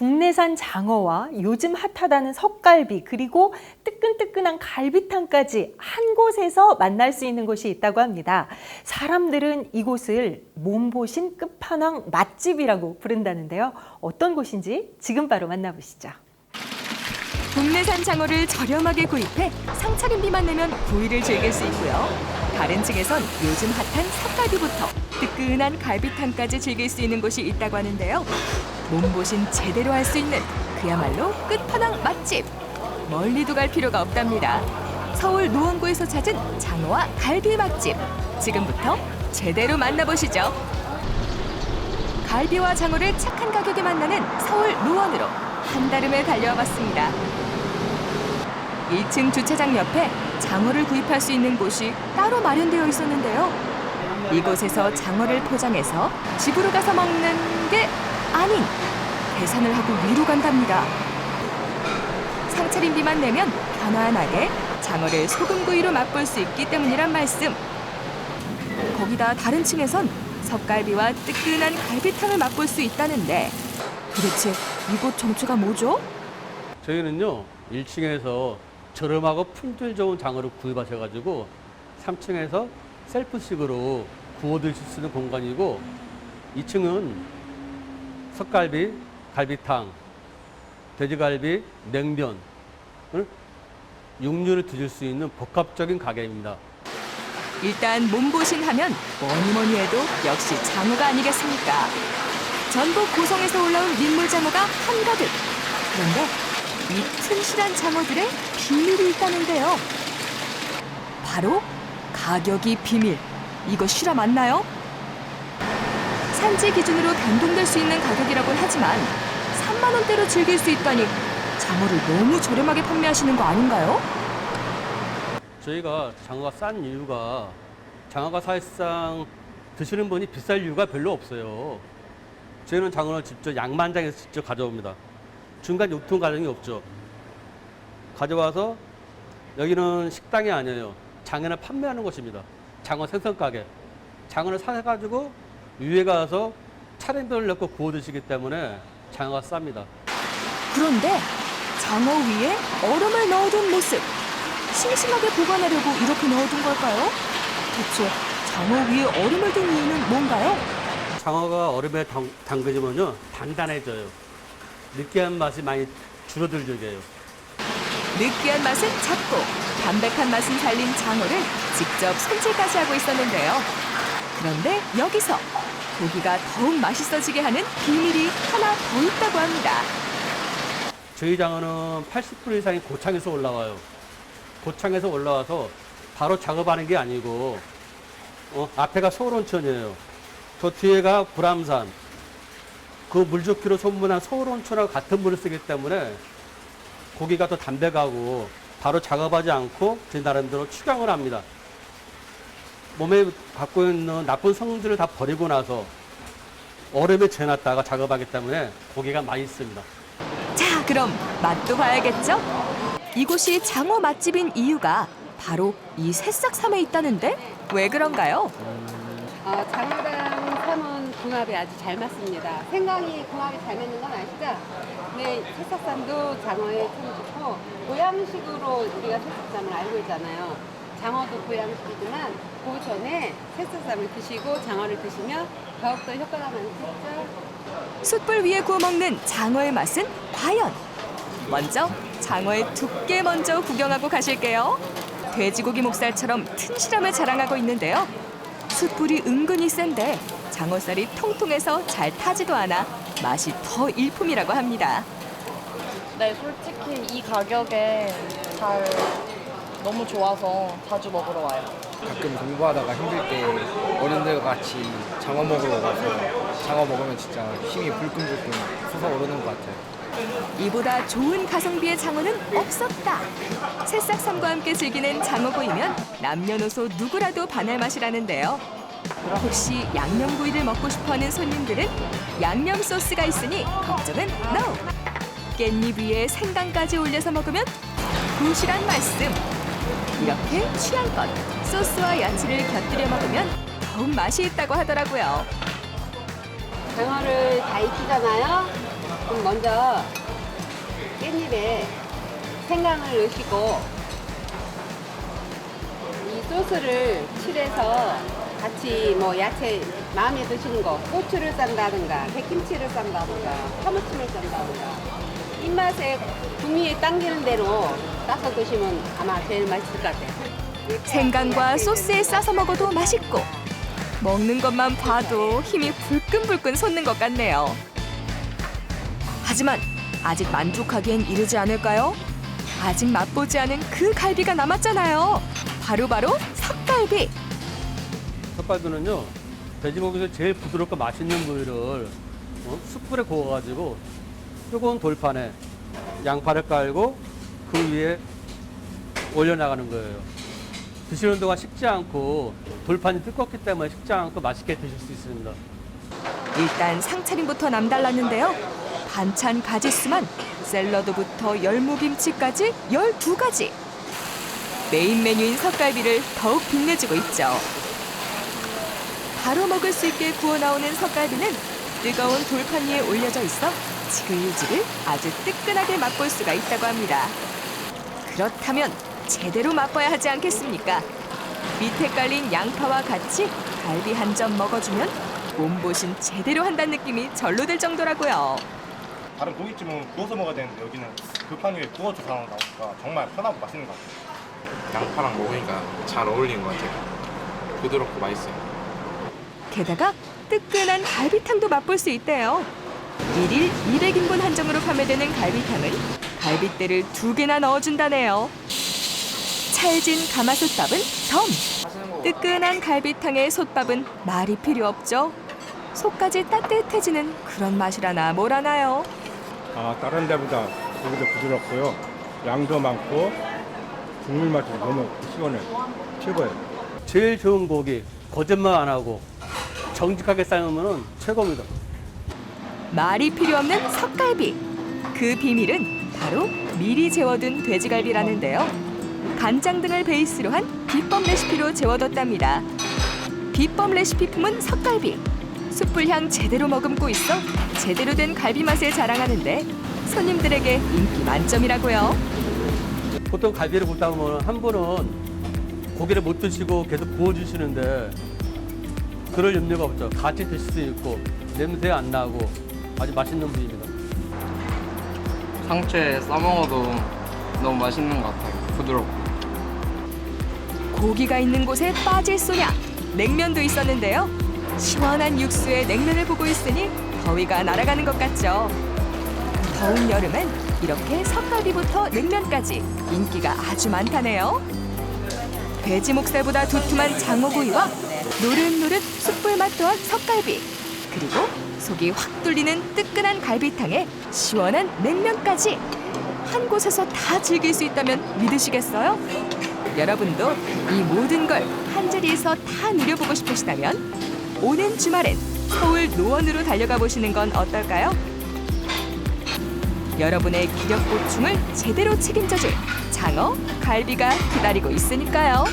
국내산 장어와 요즘 핫하다는 석갈비 그리고 뜨끈뜨끈한 갈비탕까지 한 곳에서 만날 수 있는 곳이 있다고 합니다. 사람들은 이곳을 몸보신 끝판왕 맛집이라고 부른다는데요. 어떤 곳인지 지금 바로 만나보시죠. 국내산 장어를 저렴하게 구입해 상차림비만 내면 구이를 즐길 수 있고요. 다른 층에선 요즘 핫한 석갈비부터 뜨끈한 갈비탕까지 즐길 수 있는 곳이 있다고 하는데요. 몸보신 제대로 할 수 있는 그야말로 끝판왕 맛집. 멀리도 갈 필요가 없답니다. 서울 노원구에서 찾은 장어와 갈비 맛집. 지금부터 제대로 만나보시죠. 갈비와 장어를 착한 가격에 만나는 서울 노원으로 한달음을 달려와 봤습니다. 1층 주차장 옆에 장어를 구입할 수 있는 곳이 따로 마련되어 있었는데요. 이곳에서 장어를 포장해서 집으로 가서 먹는 게 아닌 계산을 하고 위로 간답니다. 상차림비만 내면 편안하게 장어를 소금구이로 맛볼 수 있기 때문이란 말씀. 거기다 다른 층에선 석갈비와 뜨끈한 갈비탕을 맛볼 수 있다는데 도대체 이곳 정체가 뭐죠? 저희는요 1층에서 저렴하고 품질 좋은 장어를 구입하셔가지고 3층에서 셀프식으로 구워 드실 수 있는 공간이고 2층은 석갈비, 갈비탕, 돼지갈비, 냉면을 육류를 드실 수 있는 복합적인 가게입니다. 일단 몸보신 하면 뭐니 뭐니 해도 역시 장어가 아니겠습니까? 전국 고성에서 올라온 민물장어가 한가득. 그런데 이 튼실한 장어들의 비밀이 있다는데요. 바로 가격이 비밀. 이거 실화 맞나요? 산지 기준으로 변동될 수 있는 가격이라고 하지만 3만 원대로 즐길 수 있다니 장어를 너무 저렴하게 판매하시는 거 아닌가요? 저희가 장어가 싼 이유가 장어가 사실상 드시는 분이 비쌀 이유가 별로 없어요. 저희는 장어를 직접 양만장에서 직접 가져옵니다. 중간 유통 과정이 없죠. 가져와서 여기는 식당이 아니에요. 장어를 판매하는 곳입니다. 장어 생선 가게. 장어를 사가지고 위에 가서 차량별을 넣고 구워 드시기 때문에 장어가 쌉니다. 그런데 장어 위에 얼음을 넣어둔 모습. 싱싱하게 보관하려고 이렇게 넣어둔 걸까요? 대체 장어 위에 얼음을 둔 이유는 뭔가요? 장어가 얼음에 담, 담그지면요 단단해져요. 느끼한 맛이 많이 줄어들게 해요. 느끼한 맛은 잡고 담백한 맛은 살린 장어를 직접 손질까지 하고 있었는데요. 그런데 여기서 고기가 더욱 맛있어지게 하는 비밀이 하나 더 있다고 합니다. 저희 장어는 80% 이상이 고창에서 올라와요. 고창에서 올라와서 바로 작업하는 게 아니고 어, 앞에가 서울온천이에요. 저 뒤에가 불암산. 그 물 좋기로 소문난 서울온천하고 같은 물을 쓰기 때문에 고기가 더 담백하고 바로 작업하지 않고 제 나름대로 추경을 합니다. 몸에 갖고 있는 나쁜 성질을 다 버리고 나서 얼음에 재놨다가 작업하기 때문에 고기가 맛있습니다. 자, 그럼 맛도 봐야겠죠? 이곳이 장어 맛집인 이유가 바로 이 새싹삼에 있다는데 왜 그런가요? 어, 장어랑 삼은 궁합이 아주 잘 맞습니다. 생강이 궁합이 잘 맞는 건 아시죠? 네, 새싹쌈도 장어에 참 좋고 보양식으로 우리가 새싹쌈을 알고 있잖아요. 장어도 보양식이지만 그 전에 새싹쌈을 드시고 장어를 드시면 더욱더 효과가 많겠죠? 숯불 위에 구워 먹는 장어의 맛은 과연? 먼저 장어의 두께 먼저 구경하고 가실게요. 돼지고기 목살처럼 튼실함을 자랑하고 있는데요. 숯불이 은근히 센데 장어살이 통통해서 잘 타지도 않아 맛이 더 일품이라고 합니다. 네, 솔직히 이 가격에 잘 너무 좋아서 자주 먹으러 와요. 가끔 공부하다가 힘들 때 어른들과 같이 장어 먹으러 가서 장어 먹으면 진짜 힘이 불끈불끈 솟아오르는 것 같아요. 이보다 좋은 가성비의 장어는 없었다. 새싹삼과 함께 즐기는 장어구이면 남녀노소 누구라도 반할 맛이라는데요. 혹시 양념구이를 먹고 싶어하는 손님들은 양념 소스가 있으니 걱정은 NO. 깻잎 위에 생강까지 올려서 먹으면 부실한 말씀. 이렇게 취향껏 소스와 야채를 곁들여 먹으면 더욱 맛이 있다고 하더라고요. 장어를 다 익히잖아요. 그럼 먼저 깻잎에 생강을 넣으시고 이 소스를 칠해서 같이 뭐 야채 마음에 드시는 거 고추를 싼다든가 백김치를 싼다든가 파무침을 싼다든가 입맛에 구미에 당기는 대로 싸서 드시면 아마 제일 맛있을 것 같아요. 생강과 소스에 싸서 먹어도 맛있고 먹는 것만 봐도 힘이 불끈불끈 솟는 것 같네요. 하지만 아직 만족하기엔 이르지 않을까요? 아직 맛보지 않은 그 갈비가 남았잖아요. 바로바로 석갈비. 석갈비는요 돼지고기에서 제일 부드럽고 맛있는 부위를 어? 숯불에 구워가지고 뜨거운 돌판에 양파를 깔고 그 위에 올려나가는 거예요. 드시는 동안 식지 않고 돌판이 뜨겁기 때문에 식지 않고 맛있게 드실 수 있습니다. 일단 상차림부터 남달랐는데요. 반찬 가지수만 샐러드부터 열무김치까지 12가지. 메인 메뉴인 석갈비를 더욱 빛내주고 있죠. 바로 먹을 수 있게 구워 나오는 석갈비는 뜨거운 돌판 위에 올려져 있어 지글지글 아주 뜨끈하게 맛볼 수가 있다고 합니다. 그렇다면 제대로 맛봐야 하지 않겠습니까? 밑에 깔린 양파와 같이 갈비 한 점 먹어주면 몸보신 제대로 한다는 느낌이 절로 들 정도라고요. 다른 고깃집은 구워서 먹어야 되는데 여기는 불판 위에 구워서 나오니까 정말 편하고 맛있는 것 같아요. 양파랑 먹으니까 잘 어울리는 것 같아요. 부드럽고 맛있어요. 게다가 뜨끈한 갈비탕도 맛볼 수 있대요. 일일 200인분 한정으로 판매되는 갈비탕은 갈비대를 두 개나 넣어준다네요. 찰진 가마솥밥은 덤. 뜨끈한 갈비탕의 솥밥은 말이 필요 없죠. 속까지 따뜻해지는 그런 맛이라나 뭐라나요. 아, 다른 데보다 고기도 부드럽고요. 양도 많고 국물 맛이 너무 시원해. 최고예요. 제일 좋은 고기 거짓말 안 하고 정직하게 삶으면 최고입니다. 말이 필요 없는 석갈비. 그 비밀은 바로 미리 재워둔 돼지갈비라는데요. 간장 등을 베이스로 한 비법 레시피로 재워뒀답니다. 비법 레시피 품은 석갈비. 숯불향 제대로 머금고 있어 제대로 된 갈비 맛을 자랑하는데 손님들에게 인기 만점이라고요. 보통 갈비를 굽다 보면 한 분은 고기를 못 드시고 계속 구워주시는데 그럴 염려가 없죠. 같이 드실 수 있고 냄새 안 나고 아주 맛있는 부위입니다. 상추에 싸먹어도 너무 맛있는 것 같아요. 부드럽고. 고기가 있는 곳에 빠질 소냐 냉면도 있었는데요. 시원한 육수에 냉면을 보고 있으니 더위가 날아가는 것 같죠. 더운 여름엔 이렇게 석갈비부터 냉면까지 인기가 아주 많다네요. 돼지 목살보다 두툼한 장어구이와 노릇노릇 숯불 맛 또한 석갈비 그리고 속이 확 뚫리는 뜨끈한 갈비탕에 시원한 냉면까지 한 곳에서 다 즐길 수 있다면 믿으시겠어요? 여러분도 이 모든 걸 한자리에서 다 누려보고 싶으시다면 오는 주말엔 서울 노원으로 달려가 보시는 건 어떨까요? 여러분의 기력 보충을 제대로 책임져줄 장어, 갈비가 기다리고 있으니까요.